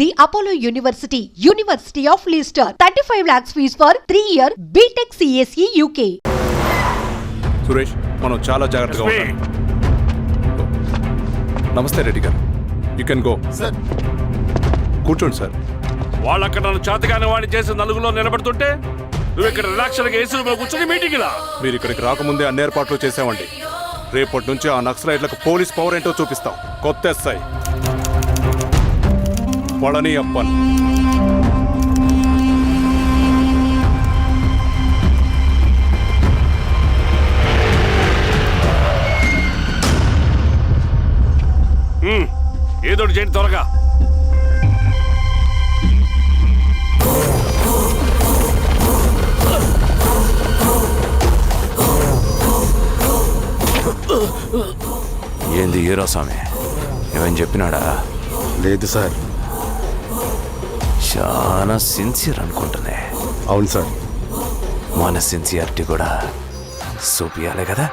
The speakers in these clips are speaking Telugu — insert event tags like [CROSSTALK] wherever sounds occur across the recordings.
The Apollo University, University of Leicester. 35 lakhs fees for 3 year BTech CSE UK. Suresh మనం చాలా జాగ్రత్తగా ఉండాలి. నమస్తే రెడ్డి గారు. యూ కెన్ గో సార్ కూర్చోండి సార్ వాళ్ళక్కడ నన్ను చేతగాని వాడిని చేసి నలుగులో నిలబడుతుంటే నువ్వు ఇక్కడ రిలాక్స్గా ఏసీ కూర్చొని మీటింగ్ లా మీరు ఇక్కడికి రాకముందే అన్ని ఏర్పాట్లు చేసామండి రేపటి నుంచి ఆ నక్సలైట్లకు పోలీస్ పవర్ ఏంటో చూపిస్తాం. కొత్త ఎస్ఐ పళని అప్పన్ ఏదో ఒకటి చేయండి త్వరగా. ఏంది హీరో స్వామి ఏమని చెప్పినాడా? లేదు సార్. చాలా సిన్సియర్ అనుకుంటుంది అవును సార్. మన సిన్సియారిటీ కూడా చూపియాలి కదా?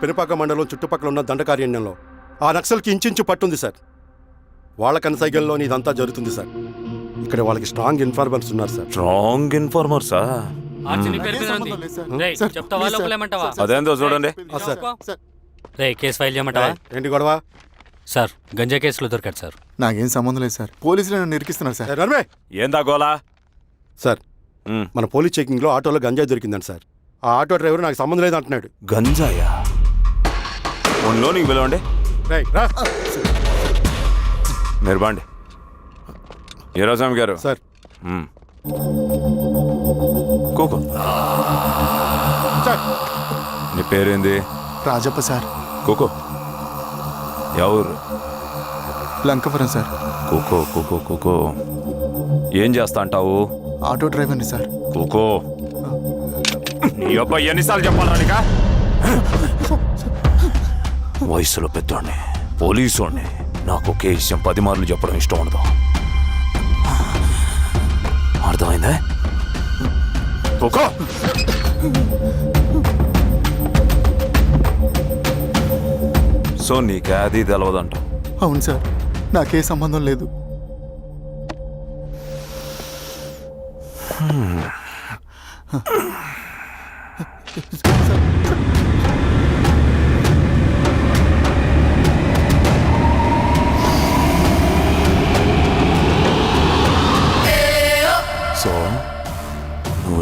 పెనుపాక మండలం చుట్టుపక్కల ఉన్న దండకారణ్యంలో. ఆ నక్సల్కి ఇంచుంచు పట్టుంది సార్. వాళ్ళ కనసైగల్లోని ఇదంతా జరుగుతుంది సార్. ఇక్కడ వాళ్ళకి స్ట్రాంగ్ ఇన్ఫార్మర్స్ ఉన్నారు సార్. స్ట్రాంగ్ ఇన్ఫార్మర్ ఆర్చి నీ పేరు మీద ఉంది. రేయ్, చెప్తావా లోపలేమంటావా అదేందో చూడండి. సార్ రే కేసు ఫైల్ చేయమంటావా? ఏంటి గొడవ? సార్ గంజా కేసులో దొరికాడు సార్. నాకేం సంబంధం లేదు సార్. పోలీసులు నన్ను ఇరికిస్తున్నారు సార్. ఏ, నర్మే! ఏందా గోలా? సార్ మన పోలీస్ చెకింగ్లో ఆటోలో గంజాయి దొరికిందండి సార్. ఆ ఆటో డ్రైవర్ నాకు సంబంధం లేదు అంటున్నాడు గంజాయా? ఒంట్లో నీకు పిలవండి. మీరు బాండి. స్వామి గారు. సార్. కూకో. నీ పేరేంది? రాజప్ప సార్. కూకో. ఎవరు? లంకపురం సార్. కూకో కూకో కూకో. ఏం చేస్తా అంటావు? ఆటో డ్రైవర్ని సార్. కూకో. నీ అబ్బాయి ఎన్నిసార్లు చెప్పాలా నీకా వయసులో పెద్దోడిని పోలీసోడిని. నాకు ఒకే విషయం పది మార్లు చెప్పడం ఇష్టం ఉండదు. అర్థమైందా? సో నీకే అది తెలవదంట అవును సార్ నాకే సంబంధం లేదు. సో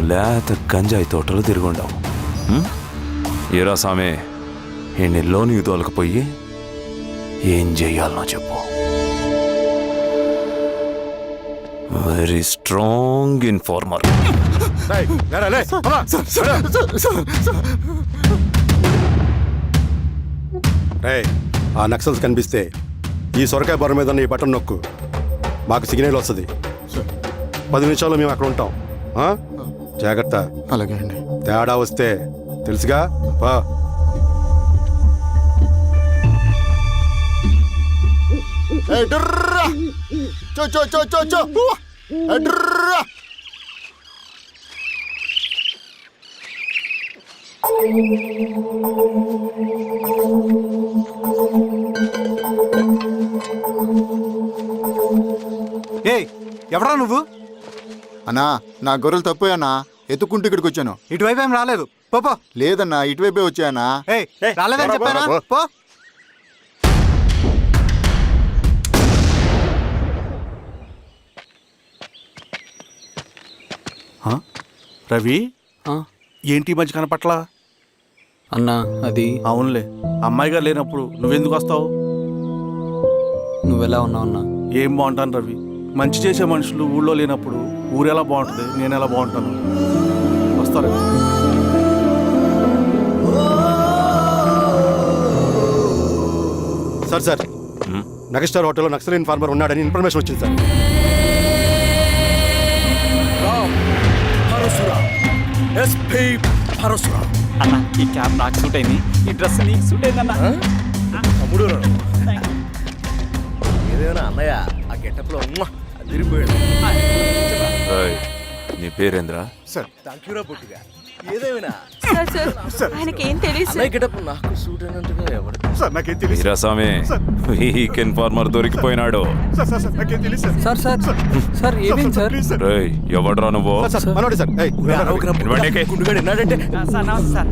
లేత గంజాయి తోటలు తిరుగుండావు ఏరా సామే ఈ నెలలో నీకు తోలకపోయి ఏం చెయ్యాలనో చెప్పు. వెరీ స్ట్రాంగ్ ఇన్ఫార్మర్ ఆ నక్సల్స్ కనిపిస్తే ఈ సొరకాయ బొర మీద ఈ బటన్ నొక్కు. మాకు సిగ్నల్ వస్తుంది. పది నిమిషాలు మేము అక్కడ ఉంటాం. ఆ? జాగ్రత్త. అలాగే అండి. తేడా వస్తే తెలుసుగా? పా. ఏయ్ ఎవరా నువ్వు? అన్నా నా గొర్రెలు తప్పోయన్నా ఎత్తుకుంటూ ఇక్కడికి వచ్చాను ఇటువైపు ఏం రాలేదు. పోపో లేదన్నా ఇటువైపే వచ్చానా? ఏయ్ రాలేదని చెప్పానా? పో. రవి? ఏంటి ఈ మధ్య కనపట్ల? అన్నా అది అవునులే. అమ్మాయి గారు లేనప్పుడు నువ్వెందుకు వస్తావు? నువ్వెలా ఉన్నావు అన్నా? ఏం బాగుంటాను రవి. మంచి చేసే మనుషులు ఊళ్ళో లేనప్పుడు ఊరు ఎలా బాగుంటుంది నేను ఎలా బాగుంటాను? వస్తారు సార్ సార్. నగస్టార్ హోటల్లో నక్సల్ ఇన్ఫార్మర్ ఉన్నాడని ఇన్ఫర్మేషన్ వచ్చింది సార్. అన్న ఈ క్యాప్ నాకు సూట్ అయింది. ఈ డ్రెస్ నీకు సూట్ అయింది అన్న ఏయ్, నీ పేరేంద్రా? సార్. సార్ ఆయనకి ఏం తెలియదు సార్. వీరాస్వామి వీక్ ఇన్ఫార్మర్ దొరికిపోయినాడు. సార్ సార్ సార్ ఏమేం సార్. రేయ్ ఎవడ్రా నువ్వు? సార్ మనోడి సార్. ఏయ్. సార్ నమస్తే సార్.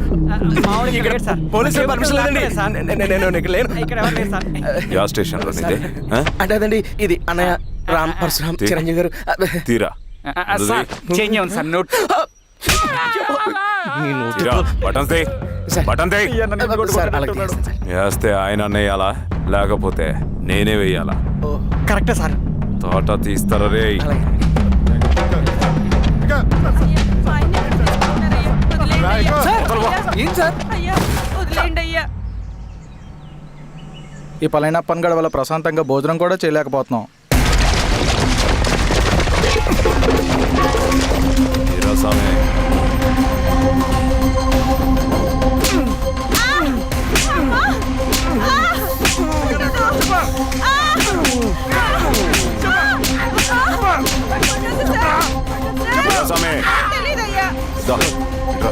మామూలుగా ఇక్కడ సార్. పోలీసులు పర్మిషన్ లేదండి. ఇక్కడ ఎవరు లేరు సార్? యా స్టేషన్లో నీది ఆ? అంటే అదండి ఇది అన్నయ్య రామ్ పరశురామ్ చిరంజీవి గారు. తీరా. సార్ చేంజ్ అవ్వండి సార్ నోట్. బటన్ తీ. బటన్ తీ. వేస్తే ఆయన అన్నయ్యాలా? లేకపోతే నేనే వెయ్యాలా కరెక్టే సార్. తోట తీస్తారా రే? ఏం సార్? అయ్యా వదిలేండి అయ్యా. ఈ పలైన పనిగడ వల్ల ప్రశాంతంగా భోజనం కూడా చేయలేకపోతున్నాం. వీరాస్వామి తెలీదయ్యా. దా, ఇట్రా.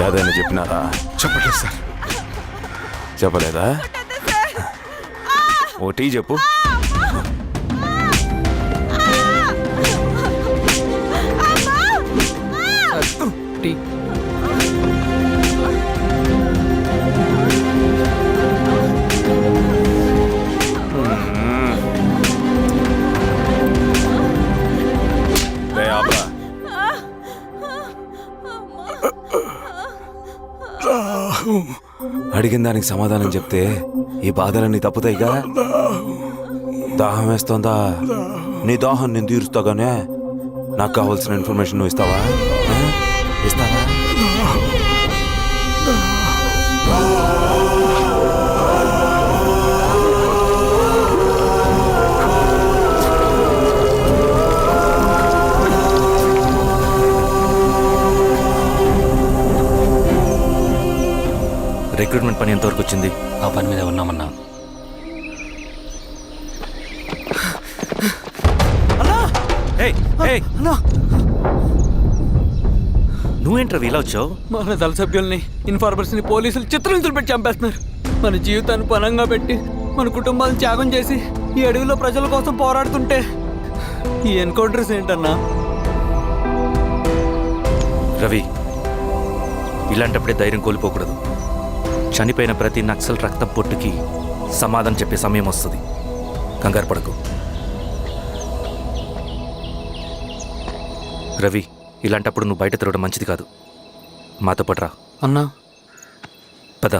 యాదైనా చెప్పినారా? చెప్పట్లేదు సార్. చెప్పలేదా? ఓ టీ చెప్పు. అడిగిన దానికి సమాధానం చెప్తే ఈ బాధలన్నీ తప్పుతాయిగా దాహం వేస్తోందా? నీ దాహం నేను తీరుస్తాగానే? నాకు కావాల్సిన ఇన్ఫర్మేషన్ నువ్వు ఇస్తావా? ఇస్తావా రిక్రూట్మెంట్ పని ఎంతవరకు వచ్చింది? ఆ పని మీద ఉన్నామన్నా. నువ్వేంట్రా ఇలా వచ్చావు? మన దళ సభ్యుల్ని ఇన్ఫార్మర్స్ని పోలీసులు చిత్రహింసలు పెట్టి చంపేస్తున్నారు. మన జీవితాన్ని పనంగా పెట్టి మన కుటుంబాలను త్యాగం చేసి ఈ అడవిలో ప్రజల కోసం పోరాడుతుంటే ఈ ఎన్కౌంటర్స్ ఏంటన్నా? రవి ఇలాంటప్పుడే ధైర్యం కోల్పోకూడదు. చనిపోయిన ప్రతి నక్సల్ రక్తం పొట్టుకి సమాధానం చెప్పే సమయం వస్తుంది. కంగారు పడకు. రవి ఇలాంటప్పుడు నువ్వు బయట తిరగడం మంచిది కాదు. మాతో పాటు రా. అన్నా. పద.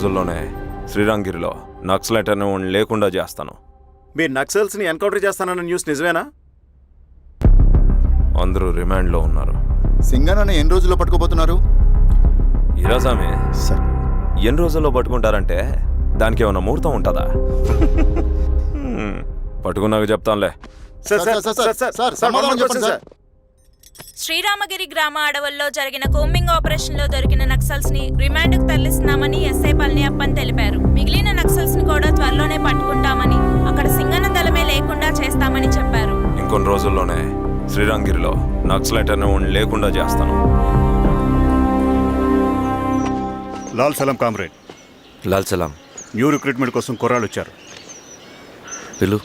రోజుల్లోనే శ్రీరంగిరిలో నక్సలైట్ అనే వాడిని లేకుండా చేస్తాను. మీరు నక్సల్స్ని ఎన్కౌంటర్ చేస్తానన్న న్యూస్ నిజమేనా? అందరూ రిమాండ్లో ఉన్నారు. సింగనన్న ఎన్ని రోజుల్లో పట్టుకోబోతున్నారు? వీరాస్వామి సార్. ఎన్ని రోజుల్లో పట్టుకుంటారంటే దానికి ఏమైనా ముహూర్తం ఉంటుందా? [LAUGHS] పట్టుకున్నాక చెప్తానులే. Sir, sir, sir, sir, sir, సమాధానం చెప్పండి, సార్. శ్రీరామగిరి గ్రామ అడవుల్లో జరిగిన కోంబింగ్ ఆపరేషన్లో దొరికిన నక్సల్స్ని రిమాండ్కు తరలిస్తున్నామని ఎస్ఐ పళనియప్పన్ తెలిపారు. మిగిలిన నక్సల్స్ని కూడా త్వరలోనే పట్టుకుంటామని అక్కడ సింగన దళమే లేకుండా చేస్తామని చెప్పారు. ఇంకొన్ని రోజుల్లోనే నక్సలైట్ అనే వాడిని లేకుండా చేస్తాను. లాల్ సలాం కామ్రేడ్. లాల్ సలాం. న్యూ రిక్రూట్మెంట్ కోసం కుర్రాళ్ళు వచ్చారు పిలు.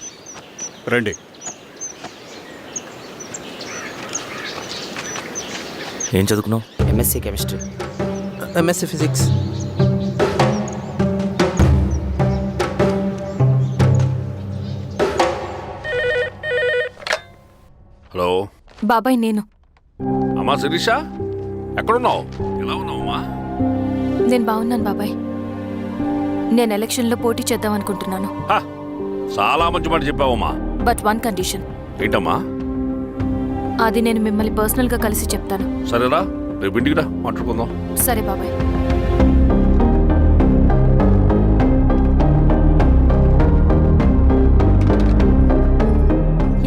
రండి. ఏం చదువుకున్నావు? MSc chemistry MSc physics hello. బాబాయ్ నేను. అమ్మా శిరీష? ఎక్కడున్నావు? ఎలా ఉన్నావు అమ్మా? నేను బాగున్నాను బాబాయ్. నేను ఎలక్షన్లో పోటీ చేద్దాం అనుకుంటున్నాను. హ, చాలా మంచి మాట చెప్పావమ్మా. బట్ వన్ కండిషన్ ఏంటమ్మా? అది నేను మిమ్మల్ని పర్సనల్గా కలిసి చెప్తాను. సరేరా రేపు ఇంటికి రా మాట్లాడుకుందాం. సరే బాబాయ్.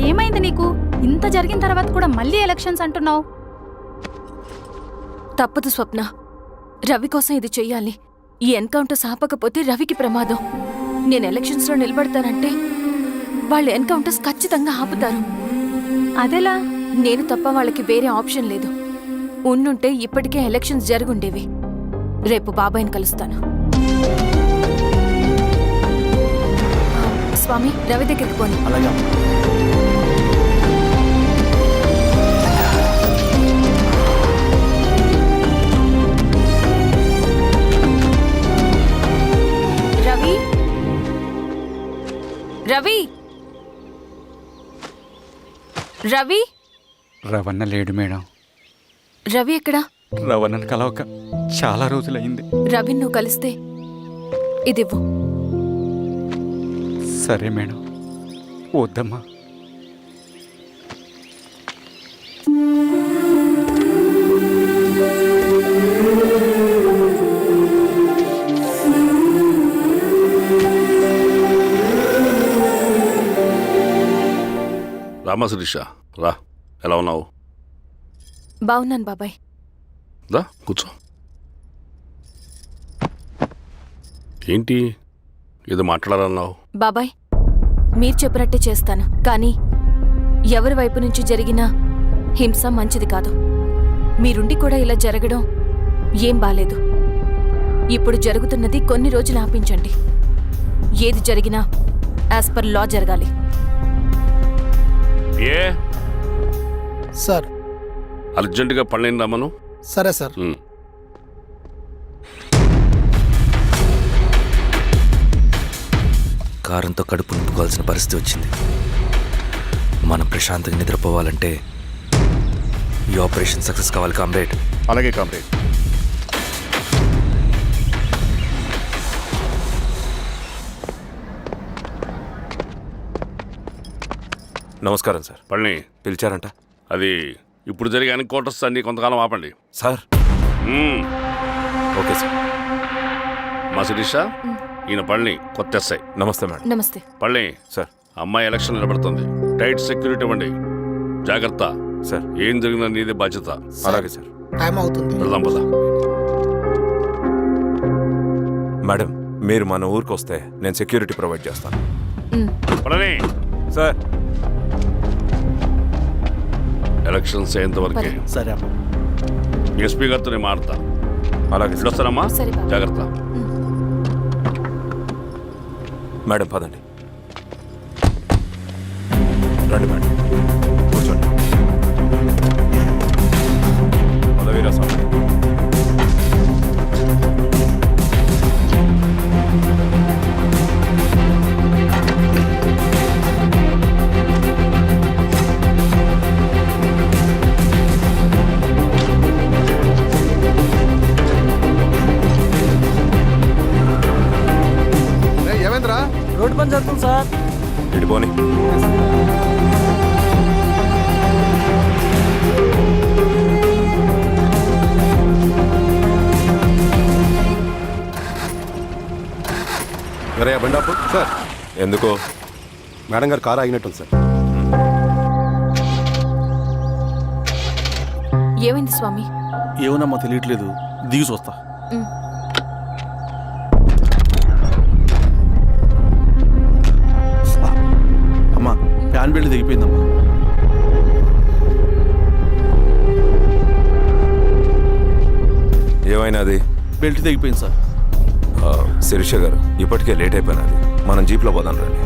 ఏమైంది నీకు? ఇంత జరిగిన తర్వాత కూడా మళ్ళీ ఎలక్షన్స్ అంటున్నావు? తప్పదు స్వప్న. రవి కోసం ఇది చెయ్యాలి. ఈ ఎన్కౌంటర్ ఆపకపోతే రవికి ప్రమాదం. నేను ఎలక్షన్స్లో నిలబడతానంటే వాళ్ళు ఎన్కౌంటర్స్ ఖచ్చితంగా ఆపుతారు. అదెలా? నేను తప్ప వాళ్ళకి వేరే ఆప్షన్ లేదు. ఉండుంటే ఇప్పటికే ఎలక్షన్స్ జరుగుండేవి. రేపు బాబాయ్ని కలుస్తాను. స్వామి రవి దగ్గరికి పోని. అలాగే రవి? రవి? రవి? రవణ లేడు మేడం. రవి ఎక్కడా? రవణను కలవక చాలా రోజులైంది రవి నువ్వు కలిస్తే ఇదివ్వు. సరే మేడం. వద్దమ్మా. రామా శిరీష రా. ఎలా ఉన్నావు? బాగున్నాను బాబాయ్. దా కూర్చో. ఏంటి? ఏదో మాట్లాడాలన్నావు? బాబాయ్ మీరు చెప్పినట్టే చేస్తాను కానీ ఎవరి వైపు నుంచి జరిగిన హింస మంచిది కాదు. మీరుండి కూడా ఇలా జరగడం ఏం బాలేదు. ఇప్పుడు జరుగుతున్నది కొన్ని రోజులు ఆపించండి. ఏది జరిగినా యాజ్ పర్ లా జరగాలి. ఏ? సార్. అర్జెంటుగా పళ్ళని రమ్మను సరే సార్. కారంతో కడుపు నింపుకోవాల్సిన పరిస్థితి వచ్చింది. మనం ప్రశాంతంగా నిద్రపోవాలంటే ఈ ఆపరేషన్ సక్సెస్ కావాలి కామ్రేడ్. అలాగే కామ్రేడ్. నమస్కారం సార్. పళ్ళని. పిలిచారంట? అది ఇప్పుడు జరిగే ఎన్కౌంటర్స్ అన్ని కొంతకాలం ఆపండి. సార్. Okay sir. మా శిరీష ఈయన పళ్ళని కొత్త ఎస్ఐ. నమస్తే మేడం. నమస్తే. పళ్ళని సార్. అమ్మాయి ఎలక్షన్ నిలబడుతుంది. టైట్ సెక్యూరిటీ ఇవ్వండి. జాగ్రత్త. సార్. ఏం జరిగినా నీదే బాధ్యత. అలాగే సార్. టైం అవుతుంది. వెళ్దాం పద. మేడం మీరు మన ఊరికి వస్తే నేను సెక్యూరిటీ ప్రొవైడ్ చేస్తాను. సార్. ఎలక్షన్స్ అయ్యేంత వరకే సరే అమ్మ. ఎస్పీ గారితో నేను మాడతా అలాగే. సార్ వెళ్ళొస్తానమ్మా సరే బాబు. జాగ్రత్త. మేడం పదండి. రండి మేడం. జరుగుతుంది సార్ ఇడిపోని వేరే బండాపు సార్. ఎందుకో? మేడం గారు కారు ఆగినట్టుంది సార్. ఏమైంది స్వామి? ఏమోనమ్మా తెలియట్లేదు. దిగి చూస్తా. ఫ్యాన్ బెల్ట్ దిగిపోయిందమ్మా ఏమైనాది బెల్ట్ దిగిపోయింది సార్. శిరీష గారు ఇప్పటికే లేట్ అయిపోయినది. మనం జీప్లో పోదాం రండి.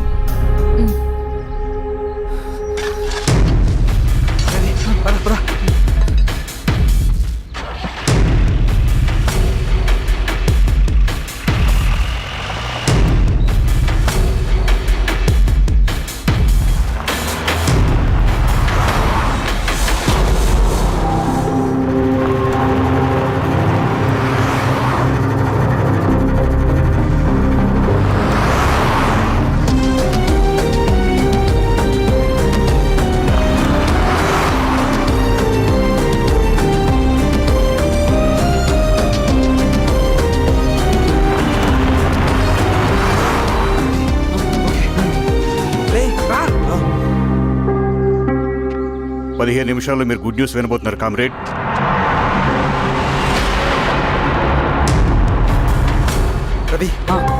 పదిహేను నిమిషాల్లో మీరు గుడ్ న్యూస్ వినబోతున్నారు కామ్రేడ్. రవి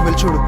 వెళ్ళి చూడు.